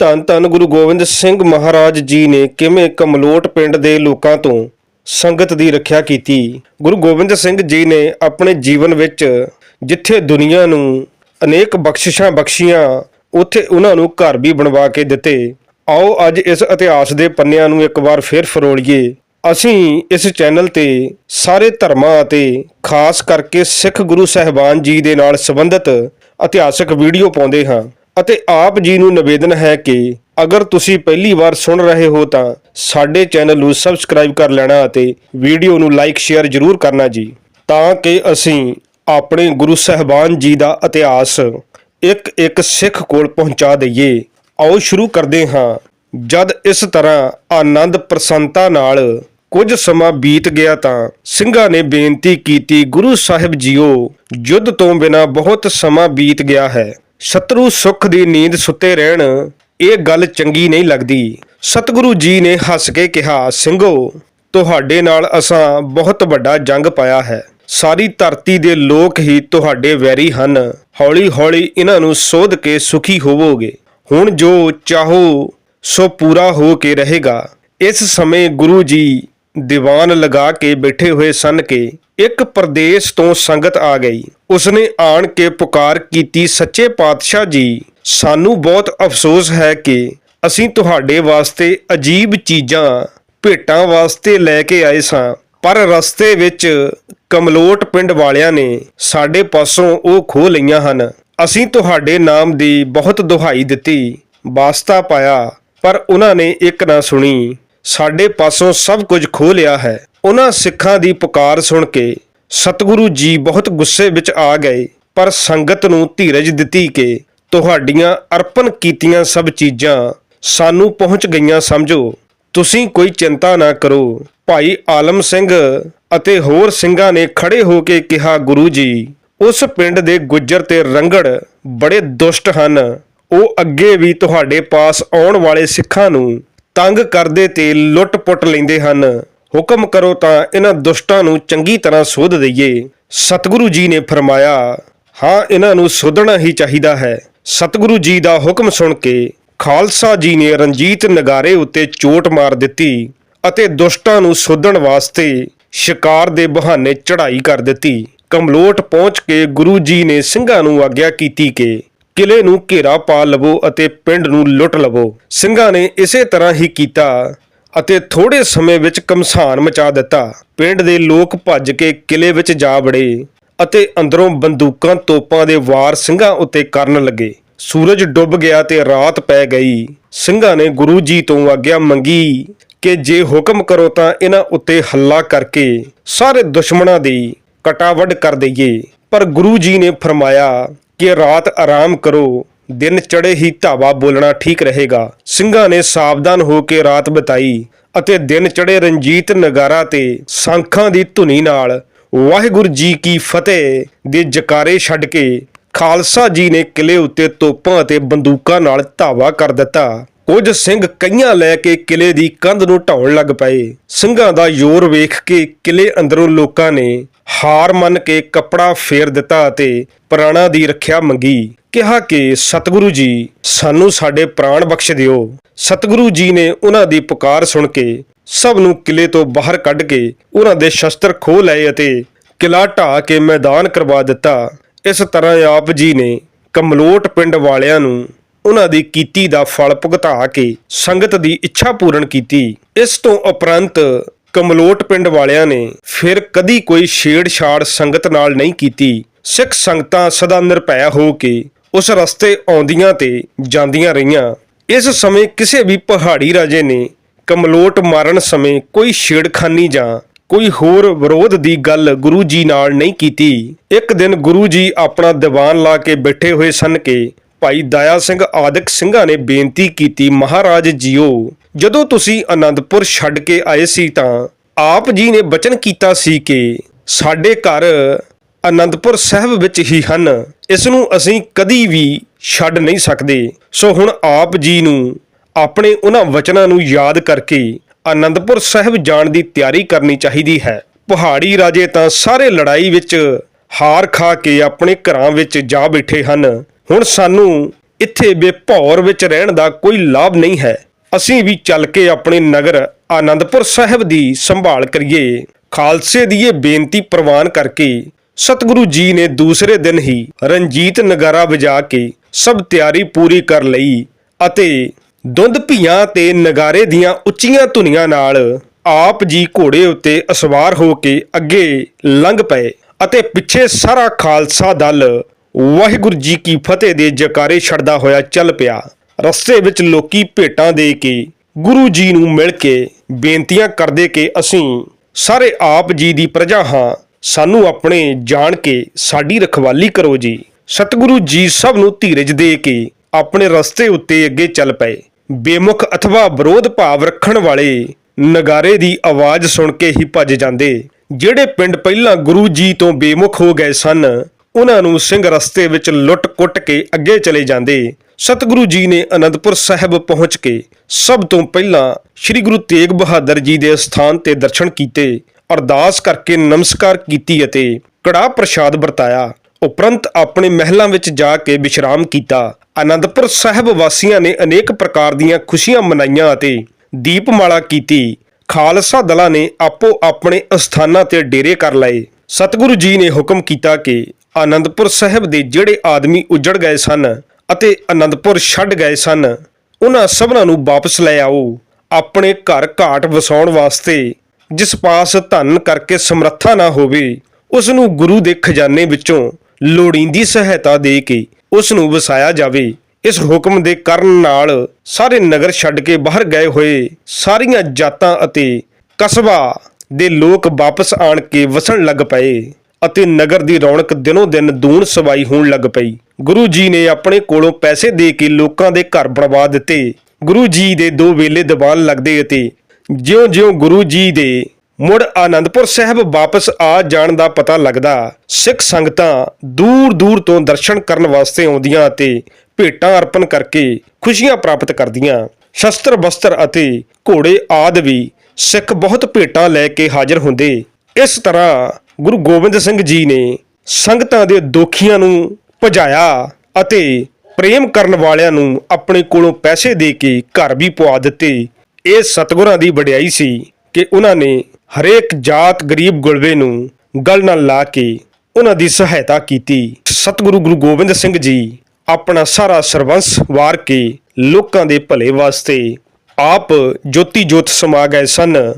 ਧੰਨ ਧੰਨ ਗੁਰੂ ਗੋਬਿੰਦ ਸਿੰਘ ਮਹਾਰਾਜ ਜੀ ਨੇ ਕਿਵੇਂ ਕਮਲੋਟ ਪਿੰਡ ਦੇ ਲੋਕਾਂ ਤੋਂ ਸੰਗਤ ਦੀ ਰੱਖਿਆ ਕੀਤੀ। ਗੁਰੂ ਗੋਬਿੰਦ ਸਿੰਘ ਜੀ ਨੇ ਆਪਣੇ ਜੀਵਨ ਵਿੱਚ ਜਿੱਥੇ ਦੁਨੀਆ ਨੂੰ ਅਨੇਕ ਬਖਸ਼ਿਸ਼ਾਂ ਬਖਸ਼ੀਆਂ, ਉੱਥੇ ਉਹਨਾਂ ਨੂੰ ਘਰ ਵੀ ਬਣਵਾ ਕੇ ਦਿੱਤੇ। ਆਓ ਅੱਜ ਇਸ ਇਤਿਹਾਸ ਦੇ ਪੰਨਿਆਂ ਨੂੰ ਇੱਕ ਵਾਰ ਫਿਰ ਫਰੋਲੀਏ। ਅਸੀਂ ਇਸ ਚੈਨਲ ਤੇ ਸਾਰੇ ਧਰਮਾਂ ਅਤੇ ਖਾਸ ਕਰਕੇ ਸਿੱਖ ਗੁਰੂ ਸਾਹਿਬਾਨ ਜੀ ਦੇ ਨਾਲ ਸੰਬੰਧਿਤ ਇਤਿਹਾਸਕ ਵੀਡੀਓ ਪਾਉਂਦੇ ਹਾਂ। ਅਤੇ ਆਪ ਜੀ ਨੂੰ ਨਿਵੇਦਨ ਹੈ ਕਿ ਅਗਰ ਤੁਸੀਂ ਪਹਿਲੀ ਵਾਰ ਸੁਣ ਰਹੇ ਹੋ ਤਾਂ ਸਾਡੇ ਚੈਨਲ ਨੂੰ ਸਬਸਕ੍ਰਾਈਬ ਕਰ ਲੈਣਾ ਅਤੇ ਵੀਡੀਓ ਨੂੰ ਲਾਈਕ, ਸ਼ੇਅਰ ਜ਼ਰੂਰ ਕਰਨਾ ਜੀ। ਤਾਂ ਕਿ ਅਸੀਂ ਆਪਣੇ ਗੁਰੂ ਸਾਹਿਬਾਨ ਜੀ ਦਾ ਇਤਿਹਾਸ ਇੱਕ ਇੱਕ ਸਿੱਖ ਕੋਲ ਪਹੁੰਚਾ ਦਈਏ। ਆਓ ਸ਼ੁਰੂ ਕਰਦੇ ਹਾਂ। ਜਦ ਇਸ ਤਰ੍ਹਾਂ ਆਨੰਦ ਪ੍ਰਸੰਨਤਾ ਨਾਲ ਕੁਝ ਸਮਾਂ ਬੀਤ ਗਿਆ ਤਾਂ ਸਿੰਘਾਂ ਨੇ ਬੇਨਤੀ ਕੀਤੀ, ਗੁਰੂ ਸਾਹਿਬ ਜੀਓ, ਯੁੱਧ ਤੋਂ ਬਿਨਾ ਬਹੁਤ ਸਮਾਂ ਬੀਤ ਗਿਆ ਹੈ। ਸ਼ਤਰੂ ਸੁੱਖ ਦੀ ਨੀਂਦ ਸੁੱਤੇ ਰਹਿਣ, ਇਹ ਗੱਲ ਚੰਗੀ ਨਹੀਂ ਲੱਗਦੀ। ਸਤਿਗੁਰੂ ਜੀ ਨੇ ਹੱਸ ਕੇ ਕਿਹਾ ਸਿੰਘੋ ਤੁਹਾਡੇ ਨਾਲ ਅਸਾਂ ਬਹੁਤ ਵੱਡਾ ਜੰਗ ਪਾਇਆ ਹੈ। ਸਾਰੀ ਧਰਤੀ ਦੇ ਲੋਕ ਹੀ ਤੁਹਾਡੇ ਵੈਰੀ ਹਨ। ਹੌਲੀ-ਹੌਲੀ ਇਹਨਾਂ ਨੂੰ ਸੋਧ ਕੇ ਸੁਖੀ ਹੋਵੋਗੇ। ਹੁਣ ਜੋ ਚਾਹੋ, ਸੋ ਪੂਰਾ ਹੋ ਕੇ ਰਹੇਗਾ। ਇਸ ਸਮੇਂ ਗੁਰੂ ਜੀ ਦੀਵਾਨ ਲਗਾ ਕੇ ਬੈਠੇ ਹੋਏ ਸਨ ਕਿ ਇੱਕ ਪ੍ਰਦੇਸ਼ ਤੋਂ ਸੰਗਤ ਆ ਗਈ। ਉਸਨੇ ਆਣ ਕੇ ਪੁਕਾਰ ਕੀਤੀ, ਸੱਚੇ ਪਾਤਸ਼ਾਹ ਜੀ, ਸਾਨੂੰ ਬਹੁਤ ਅਫਸੋਸ ਹੈ ਕਿ ਅਸੀਂ ਤੁਹਾਡੇ ਵਾਸਤੇ ਅਜੀਬ ਚੀਜ਼ਾਂ, ਭੇਟਾਂ ਵਾਸਤੇ ਲੈ ਕੇ ਆਏ ਸਾਂ। ਪਰ ਰਸਤੇ ਵਿੱਚ ਕਮਲੋਟ ਪਿੰਡ ਵਾਲਿਆਂ ਨੇ ਸਾਡੇ ਪਾਸੋਂ ਉਹ ਖੋਹ ਲਈਆਂ ਹਨ। ਅਸੀਂ ਤੁਹਾਡੇ ਨਾਮ ਦੀ ਬਹੁਤ ਦੁਹਾਈ ਦਿੱਤੀ, ਵਾਸਤਾ ਪਾਇਆ, ਪਰ ਉਹਨਾਂ ਨੇ ਇੱਕ ਨਾ ਸੁਣੀ। ਸਾਡੇ ਪਾਸੋਂ ਸਭ ਕੁਝ ਖੋਹ ਲਿਆ ਹੈ। ਉਹਨਾਂ ਸਿੱਖਾਂ ਦੀ ਪੁਕਾਰ ਸੁਣ ਕੇ ਸਤਿਗੁਰੂ ਜੀ ਬਹੁਤ ਗੁੱਸੇ ਵਿੱਚ ਆ ਗਏ, ਪਰ ਸੰਗਤ ਨੂੰ ਧੀਰਜ ਦਿੱਤੀ ਕਿ ਤੁਹਾਡੀਆਂ ਅਰਪਣ ਕੀਤੀਆਂ ਸਭ ਚੀਜ਼ਾਂ ਸਾਨੂੰ ਪਹੁੰਚ ਗਈਆਂ ਸਮਝੋ। ਤੁਸੀਂ ਕੋਈ ਚਿੰਤਾ ਨਾ ਕਰੋ। ਭਾਈ ਆਲਮ ਸਿੰਘ ਅਤੇ ਹੋਰ ਸਿੰਘਾਂ ਨੇ ਖੜੇ ਹੋ ਕੇ ਕਿਹਾ, ਗੁਰੂ ਜੀ, ਉਸ ਪਿੰਡ ਦੇ ਗੁੱਜਰ ਤੇ ਰੰਗੜ ਬੜੇ ਦੁਸ਼ਟ ਹਨ। ਉਹ ਅੱਗੇ ਵੀ ਤੁਹਾਡੇ ਪਾਸ ਆਉਣ ਵਾਲੇ ਸਿੱਖਾਂ ਨੂੰ ਤੰਗ ਕਰਦੇ ਤੇ ਲੁੱਟ-ਪੁੱਟ ਲੈਂਦੇ ਹਨ। ਹੁਕਮ ਕਰੋ ਤਾਂ ਇਹਨਾਂ ਦੁਸ਼ਟਾਂ ਨੂੰ ਚੰਗੀ ਤਰ੍ਹਾਂ ਸੋਧ ਦਈਏ। ਸਤਿਗੁਰੂ ਜੀ ਨੇ ਫਰਮਾਇਆ, ਹਾਂ, ਇਹਨਾਂ ਨੂੰ ਸੋਧਣਾ ਹੀ ਚਾਹੀਦਾ ਹੈ। ਸਤਿਗੁਰੂ ਜੀ ਦਾ ਹੁਕਮ ਸੁਣ ਕੇ ਖਾਲਸਾ ਜੀ ਨੇ ਰਣਜੀਤ ਨਗਾਰੇ ਉੱਤੇ ਚੋਟ ਮਾਰ ਦਿੱਤੀ ਅਤੇ ਦੁਸ਼ਟਾਂ ਨੂੰ ਸੋਧਣ ਵਾਸਤੇ ਸ਼ਿਕਾਰ ਦੇ ਬਹਾਨੇ ਚੜ੍ਹਾਈ ਕਰ ਦਿੱਤੀ। ਕਮਲੋਟ ਪਹੁੰਚ ਕੇ ਗੁਰੂ ਜੀ ਨੇ ਸਿੰਘਾਂ ਨੂੰ ਆਗਿਆ ਕੀਤੀ ਕਿ ਕਿਲੇ ਨੂੰ ਘੇਰਾ ਪਾ ਲਵੋ ਅਤੇ ਪਿੰਡ ਨੂੰ ਲੁੱਟ ਲਵੋ। ਸਿੰਘਾਂ ਨੇ ਇਸੇ ਤਰ੍ਹਾਂ ਹੀ ਕੀਤਾ ਅਤੇ ਥੋੜੇ ਸਮੇਂ ਵਿੱਚ ਕਮਸਾਨ ਮਚਾ ਦਿੱਤਾ। ਪਿੰਡ ਦੇ ਲੋਕ ਭੱਜ ਕੇ ਕਿਲੇ ਵਿੱਚ ਜਾ ਵੜੇ ਅਤੇ ਅੰਦਰੋਂ ਬੰਦੂਕਾਂ, ਤੋਪਾਂ ਦੇ ਵਾਰ ਸਿੰਘਾਂ ਉੱਤੇ ਕਰਨ ਲੱਗੇ। ਸੂਰਜ ਡੁੱਬ ਗਿਆ ਤੇ ਰਾਤ ਪੈ ਗਈ। ਸਿੰਘਾਂ ਨੇ ਗੁਰੂ ਜੀ ਤੋਂ ਆਗਿਆ ਮੰਗੀ ਕਿ ਜੇ ਹੁਕਮ ਕਰੋ ਤਾਂ ਇਹਨਾਂ ਉੱਤੇ ਹੱਲਾ ਕਰਕੇ ਸਾਰੇ ਦੁਸ਼ਮਣਾਂ ਦੀ ਕਟਾਵੜ ਕਰ ਦਈਏ। ਪਰ ਗੁਰੂ ਜੀ ਨੇ ਫਰਮਾਇਆ ਕਿ ਰਾਤ ਆਰਾਮ ਕਰੋ, ਦਿਨ ਚੜੇ ਹੀ ਧਾਵਾ ਬੋਲਣਾ ਠੀਕ ਰਹੇਗਾ। ਸਿੰਘਾਂ ਨੇ ਸਾਵਧਾਨ ਹੋ ਕੇ ਰਾਤ ਬਿਤਾਈ ਅਤੇ ਦਿਨ ਚੜੇ ਰਣਜੀਤ ਨਗਾਰਾ ਤੇ ਸੰਖਾਂ ਦੀ ਧੁਨੀ ਨਾਲ ਵਾਹਿਗੁਰੂ ਜੀ ਕੀ ਫਤਿਹ ਦੇ ਜਕਾਰੇ ਛੱਡ ਕੇ ਖਾਲਸਾ ਜੀ ਨੇ ਕਿਲੇ ਉੱਤੇ ਤੋਪਾਂ ਅਤੇ ਬੰਦੂਕਾਂ ਨਾਲ ਧਾਵਾ ਕਰ ਦਿੱਤਾ। ਕੁਝ ਸਿੰਘ ਕਈਆਂ ਲੈ ਕੇ ਕਿਲੇ ਦੀ ਕੰਧ ਨੂੰ ਢਾਉਣ ਲੱਗ ਪਏ। ਸਿੰਘਾਂ ਦਾ ਜ਼ੋਰ ਵੇਖ ਕੇ ਕਿਲੇ ਅੰਦਰੋਂ ਲੋਕਾਂ ਨੇ ਹਾਰ ਮੰਨ ਕੇ ਕੱਪੜਾ ਫੇਰ ਦਿੱਤਾ ਅਤੇ ਪ੍ਰਾਣਾ ਦੀ ਰੱਖਿਆ ਮੰਗੀ। ਕਿਹਾ ਕਿ, ਸਤਿਗੁਰੂ ਜੀ, ਸਾਨੂੰ ਸਾਡੇ ਪ੍ਰਾਣ ਬਖਸ਼ ਦਿਓ। ਸਤਿਗੁਰੂ ਜੀ ਨੇ ਉਹਨਾਂ ਦੀ ਪੁਕਾਰ ਸੁਣ ਕੇ ਸਭ ਨੂੰ ਕਿਲੇ ਤੋਂ ਬਾਹਰ ਕੱਢ ਕੇ ਉਹਨਾਂ ਦੇ ਸ਼ਸਤਰ ਖੋਹ ਲਏ ਅਤੇ ਕਿਲਾ ਢਾ ਕੇ ਮੈਦਾਨ ਕਰਵਾ ਦਿੱਤਾ। ਇਸ ਤਰ੍ਹਾਂ ਆਪ ਜੀ ਨੇ ਕਮਲੋਟ ਪਿੰਡ ਵਾਲਿਆਂ ਨੂੰ ਉਹਨਾਂ ਦੀ ਕੀਤੀ ਦਾ ਫਲ ਭੁਗਤਾ ਕੇ ਸੰਗਤ ਦੀ ਇੱਛਾ ਪੂਰਨ ਕੀਤੀ। ਇਸ ਤੋਂ ਉਪਰੰਤ ਕਮਲੋਟ ਪਿੰਡ ਵਾਲਿਆਂ ਨੇ ਫਿਰ ਕਦੀ ਕੋਈ ਛੇੜਛਾੜ ਸੰਗਤ ਨਾਲ ਨਹੀਂ ਕੀਤੀ। ਸਿੱਖ ਸੰਗਤਾਂ ਸਦਾ ਨਿਰਭੈ ਹੋ ਕੇ ਉਸ ਰਸਤੇ ਆਉਂਦੀਆਂ ਤੇ ਜਾਂਦੀਆਂ ਰਹੀਆਂ। ਇਸ ਸਮੇਂ ਕਿਸੇ ਵੀ ਪਹਾੜੀ ਰਾਜੇ ਨੇ ਕਮਲੋਟ ਮਾਰਨ ਸਮੇਂ ਕੋਈ ਛੇੜਖਾਨੀ ਜਾਂ ਕੋਈ ਹੋਰ ਵਿਰੋਧ ਦੀ ਗੱਲ ਗੁਰੂ ਜੀ ਨਾਲ ਨਹੀਂ ਕੀਤੀ। ਇੱਕ ਦਿਨ ਗੁਰੂ ਜੀ ਆਪਣਾ ਦੀਵਾਨ ਲਾ ਕੇ ਬੈਠੇ ਹੋਏ ਸਨ ਕਿ ਭਾਈ ਦਇਆ ਸਿੰਘ ਆਦਿਕ ਸਿੰਘਾਂ ਨੇ ਬੇਨਤੀ ਕੀਤੀ, ਮਹਾਰਾਜ ਜੀਓ ਜਦੋਂ ਤੁਸੀਂ ਆਨੰਦਪੁਰ ਛੱਡ ਕੇ ਆਏ ਸੀ ਤਾਂ ਆਪ ਜੀ ਨੇ ਬਚਨ ਕੀਤਾ ਸੀ ਕਿ ਸਾਡੇ ਘਰ ਆਨੰਦਪੁਰ ਸਾਹਿਬ ਵਿੱਚ ਹੀ ਹਨ। ਇਸ ਨੂੰ ਅਸੀਂ ਕਦੀ ਵੀ ਛੱਡ ਨਹੀਂ ਸਕਦੇ। ਸੋ ਹੁਣ ਆਪ ਜੀ ਨੂੰ ਆਪਣੇ ਉਹਨਾਂ ਵਚਨਾਂ ਨੂੰ ਯਾਦ ਕਰਕੇ ਆਨੰਦਪੁਰ ਸਾਹਿਬ ਜਾਣ ਦੀ ਤਿਆਰੀ ਕਰਨੀ ਚਾਹੀਦੀ ਹੈ। ਪਹਾੜੀ ਰਾਜੇ ਤਾਂ ਸਾਰੇ ਲੜਾਈ ਵਿੱਚ ਹਾਰ ਖਾ ਕੇ ਆਪਣੇ ਘਰਾਂ ਵਿੱਚ ਜਾ ਬੈਠੇ ਹਨ। ਹੁਣ ਸਾਨੂੰ ਇੱਥੇ ਬੇਭੌਰ ਵਿੱਚ ਰਹਿਣ ਦਾ ਕੋਈ ਲਾਭ ਨਹੀਂ ਹੈ। ਅਸੀਂ ਵੀ ਚੱਲ ਕੇ ਆਪਣੇ ਨਗਰ ਆਨੰਦਪੁਰ ਸਾਹਿਬ ਦੀ ਸੰਭਾਲ ਕਰੀਏ। ਖਾਲਸੇ ਦੀ ਇਹ ਬੇਨਤੀ ਪ੍ਰਵਾਨ ਕਰਕੇ ਸਤਿਗੁਰੂ ਜੀ ਨੇ ਦੂਸਰੇ ਦਿਨ ਹੀ ਰਣਜੀਤ ਨਗਾਰਾ ਵਜਾ ਕੇ ਸਭ ਤਿਆਰੀ ਪੂਰੀ ਕਰ ਲਈ ਅਤੇ ਦੁੱਧ ਭੀਆਂ ਤੇ ਨਗਾਰੇ ਦੀਆਂ ਉੱਚੀਆਂ ਧੁਨੀਆਂ ਨਾਲ ਆਪ ਜੀ ਘੋੜੇ ਉੱਤੇ ਅਸਵਾਰ ਹੋ ਕੇ ਅੱਗੇ ਲੰਘ ਪਏ ਅਤੇ ਪਿੱਛੇ ਸਾਰਾ ਖਾਲਸਾ ਦਲ ਵਾਹਿਗੁਰੂ ਜੀ ਕੀ ਫਤਿਹ ਦੇ ਜਕਾਰੇ ਛੱਡਦਾ ਹੋਇਆ ਚੱਲ ਪਿਆ। ਰਸਤੇ ਵਿੱਚ ਲੋਕੀ ਭੇਟਾਂ ਦੇ ਕੇ ਗੁਰੂ ਜੀ ਨੂੰ ਮਿਲ ਕੇ ਬੇਨਤੀਆਂ ਕਰਦੇ ਕਿ ਅਸੀਂ ਸਾਰੇ ਆਪ ਜੀ ਦੀ ਪ੍ਰਜਾ ਹਾਂ, ਸਾਨੂੰ ਆਪਣੇ ਜਾਣ ਕੇ ਸਾਡੀ ਰਖਵਾਲੀ ਕਰੋ ਜੀ। ਸਤਿਗੁਰੂ ਜੀ ਸਭ ਨੂੰ ਧੀਰਜ ਦੇ ਕੇ ਆਪਣੇ ਰਸਤੇ ਉੱਤੇ ਅੱਗੇ ਚੱਲ ਪਏ। ਬੇਮੁਖ ਅਥਵਾ ਵਿਰੋਧ ਭਾਵ ਰੱਖਣ ਵਾਲੇ ਨਗਾਰੇ ਦੀ ਆਵਾਜ਼ ਸੁਣ ਕੇ ਹੀ ਭੱਜ ਜਾਂਦੇ। ਜਿਹੜੇ ਪਿੰਡ ਪਹਿਲਾਂ ਗੁਰੂ ਜੀ ਤੋਂ ਬੇਮੁਖ ਹੋ ਗਏ ਸਨ, ਉਹਨਾਂ ਨੂੰ ਸਿੰਘ ਰਸਤੇ ਵਿੱਚ ਲੁੱਟ-ਕੁੱਟ ਕੇ ਅੱਗੇ ਚਲੇ ਜਾਂਦੇ। ਸਤਿਗੁਰੂ ਜੀ ਨੇ ਅਨੰਦਪੁਰ ਸਾਹਿਬ ਪਹੁੰਚ ਕੇ ਸਭ ਤੋਂ ਪਹਿਲਾਂ ਸ੍ਰੀ ਗੁਰੂ ਤੇਗ ਬਹਾਦਰ ਜੀ ਦੇ ਸਥਾਨ ਤੇ ਦਰਸ਼ਨ ਕੀਤੇ, ਅਰਦਾਸ ਕਰਕੇ ਨਮਸਕਾਰ ਕੀਤੀ ਅਤੇ ਕੜਾ ਪ੍ਰਸ਼ਾਦ ਵਰਤਾਇਆ। ਉਪਰੰਤ ਆਪਣੇ ਮਹਿਲਾਂ ਵਿੱਚ ਜਾ ਕੇ ਵਿਸ਼ਰਾਮ ਕੀਤਾ। ਅਨੰਦਪੁਰ ਸਾਹਿਬ ਵਾਸੀਆਂ ਨੇ ਅਨੇਕ ਪ੍ਰਕਾਰ ਦੀਆਂ ਖੁਸ਼ੀਆਂ ਮਨਾਈਆਂ ਅਤੇ ਦੀਪਮਾਲਾ ਕੀਤੀ। ਖਾਲਸਾ ਦਲਾਂ ਨੇ ਆਪੋ ਆਪਣੇ ਅਸਥਾਨਾਂ ਤੇ ਡੇਰੇ ਕਰ ਲਏ। ਸਤਿਗੁਰੂ ਜੀ ਨੇ ਹੁਕਮ ਕੀਤਾ ਕਿ ਆਨੰਦਪੁਰ ਸਾਹਿਬ ਦੇ ਜਿਹੜੇ ਆਦਮੀ ਉੱਜੜ ਗਏ ਸਨ ਅਤੇ ਅਨੰਦਪੁਰ ਛੱਡ ਗਏ ਸਨ। ਉਹਨਾਂ ਸਭਨਾਂ ਨੂੰ ਵਾਪਸ ਲੈ ਆਓ। ਆਪਣੇ ਘਰ ਘਾਟ ਵਸਾਉਣ ਵਾਸਤੇ ਜਿਸ ਪਾਸ ਧਨ ਕਰਕੇ ਸਮਰੱਥਾ ਨਾ ਹੋਵੇ, ਉਸ ਨੂੰ ਗੁਰੂ ਦੇ ਖਜ਼ਾਨੇ ਵਿੱਚੋਂ ਲੋੜੀਂਦੀ ਸਹਾਇਤਾ ਦੇ ਕੇ ਉਸ ਨੂੰ ਵਸਾਇਆ ਜਾਵੇ। ਇਸ ਹੁਕਮ ਦੇ ਕਰਨ ਨਾਲ ਸਾਰੇ ਨਗਰ ਛੱਡ ਕੇ ਬਾਹਰ ਗਏ ਹੋਏ ਸਾਰੀਆਂ ਜਾਤਾਂ ਅਤੇ ਕਸਬਾ ਦੇ ਲੋਕ ਵਾਪਸ ਆਣ ਕੇ ਵਸਣ ਲੱਗ ਪਏ। ਅਤੇ ਨਗਰ ਦੀ ਰੌਣਕ ਦਿਨੋਂ ਦਿਨ ਦੂਣ ਸਵਾਈ ਹੋਣ ਲੱਗ ਪਈ। ਗੁਰੂ ਜੀ ਨੇ ਆਪਣੇ ਕੋਲੋਂ ਪੈਸੇ ਦੇ ਕੇ ਲੋਕਾਂ ਦੇ ਘਰ ਬਣਵਾ ਦਿੱਤੇ। ਗੁਰੂ ਜੀ ਦੇ ਦੋ ਵੇਲੇ ਦੀਵਾਨ ਲੱਗਦੇ ਅਤੇ ਜਿਉਂ-ਜਿਉਂ ਗੁਰੂ ਜੀ ਦੇ ਮੁੜ ਆਨੰਦਪੁਰ ਸਾਹਿਬ ਵਾਪਸ ਆ ਜਾਣ ਦਾ ਪਤਾ ਲੱਗਦਾ, ਸਿੱਖ ਸੰਗਤਾਂ ਦੂਰ-ਦੂਰ ਤੋਂ ਦਰਸ਼ਨ ਕਰਨ ਵਾਸਤੇ ਆਉਂਦੀਆਂ ਅਤੇ ਭੇਟਾਂ ਅਰਪਣ ਕਰਕੇ ਖੁਸ਼ੀਆਂ ਪ੍ਰਾਪਤ ਕਰਦੀਆਂ। ਸ਼ਸਤਰ ਬਸਤਰ ਅਤੇ ਘੋੜੇ ਆਦ ਵੀ ਸਿੱਖ ਬਹੁਤ ਭੇਟਾਂ ਲੈ ਕੇ ਹਾਜ਼ਰ ਹੁੰਦੇ। ਇਸ ਤਰ੍ਹਾਂ ਗੁਰੂ ਗੋਬਿੰਦ ਸਿੰਘ ਜੀ ਨੇ ਸੰਗਤਾਂ ਦੇ ਦੋਖੀਆਂ ਨੂੰ ਭਜਾਇਆ ਅਤੇ ਪ੍ਰੇਮ ਕਰਨ ਵਾਲਿਆਂ ਨੂੰ ਆਪਣੇ ਕੋਲੋਂ ਪੈਸੇ ਦੇ ਕੇ ਘਰ ਵੀ ਪਵਾ ਦਿੱਤੇ। ਇਹ ਸਤਿਗੁਰਾਂ ਦੀ ਵਡਿਆਈ ਸੀ ਕਿ ਉਹਨਾਂ ਨੇ ਹਰੇਕ ਜਾਤ ਗਰੀਬ ਗੁਲਵੇ ਨੂੰ ਗਲ ਨਾਲ ਲਾ ਕੇ ਉਹਨਾਂ ਦੀ ਸਹਾਇਤਾ ਕੀਤੀ। ਸਤਿਗੁਰੂ ਗੁਰੂ ਗੋਬਿੰਦ ਸਿੰਘ ਜੀ ਆਪਣਾ ਸਾਰਾ ਸਰਵੰਸ ਵਾਰ ਕੇ ਲੋਕਾਂ ਦੇ ਭਲੇ ਵਾਸਤੇ ਆਪ ਜੋਤੀ ਜੋਤ ਸਮਾ ਗਏ ਸਨ।